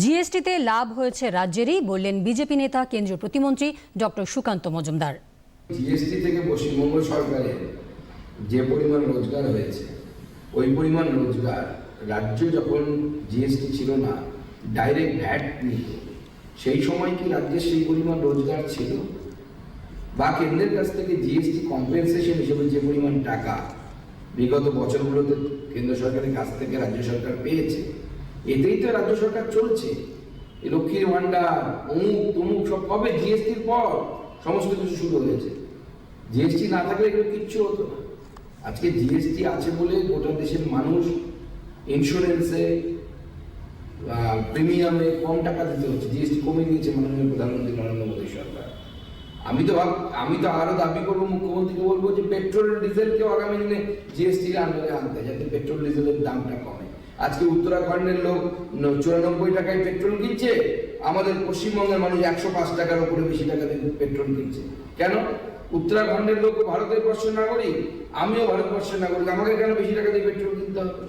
জিএসটিতে লাভ হয়েছে রাজ্যেরই, বললেন বিজেপি নেতা কেন্দ্রীয় প্রতিমন্ত্রী ডক্টর সুকান্ত মজুমদার। জিএসটি থেকে পশ্চিমবঙ্গ সরকারের যে পরিমাণ রোজগার হয়েছে, ওই পরিমাণ রোজগার রাজ্য যখন জিএসটি ছিল না ডাইরেক্ট ভ্যাট নিত, সেই সময় কি রাজ্যের সেই পরিমাণ রোজগার ছিল? বা কেন্দ্রের কাছ থেকে জিএসটি কম্পেনসেশন হিসেবে যে পরিমাণ টাকা বিগত বছরগুলোতে কেন্দ্র সরকারের কাছ থেকে রাজ্য সরকার পেয়েছে এতেই তো রাজ্য সরকার চলছে। লক্ষ্মীর ভাণ্ডার, অমুক তমুক সব কবে জিএসটির পর সমস্ত কিছু শুরু হয়েছে। জিএসটি না থাকলে এগুলো কিচ্ছু হতো না। আজকে জিএসটি আছে বলে গোটা দেশের মানুষ ইন্স্যুরেন্সে প্রিমিয়ামে কম টাকা দিতে হচ্ছে। জিএসটি কমে দিয়েছে মাননীয় প্রধানমন্ত্রী নরেন্দ্র মোদী সরকার। আমি তো আমি তো আরও দাবি করব, মুখ্যমন্ত্রীকে বলব যে পেট্রোল ডিজেলকেও আগামী দিনে জিএসটির আন্ডারে আনতে যাতে পেট্রোল ডিজেলের দামটা কমে। আজকে উত্তরাখণ্ডের লোক চুরানব্বই টাকায় পেট্রোল কিনছে, আমাদের পশ্চিমবঙ্গের মানুষ একশো পাঁচ টাকার উপরে বেশি টাকা দিয়ে পেট্রোল কিনছে। কেন? উত্তরাখণ্ডের লোক ভারতের বর্ষের নাগরিক, আমিও ভারতবর্ষের নাগরিক, আমাকে কেন বেশি টাকা দিয়ে পেট্রোল কিনতে হবে?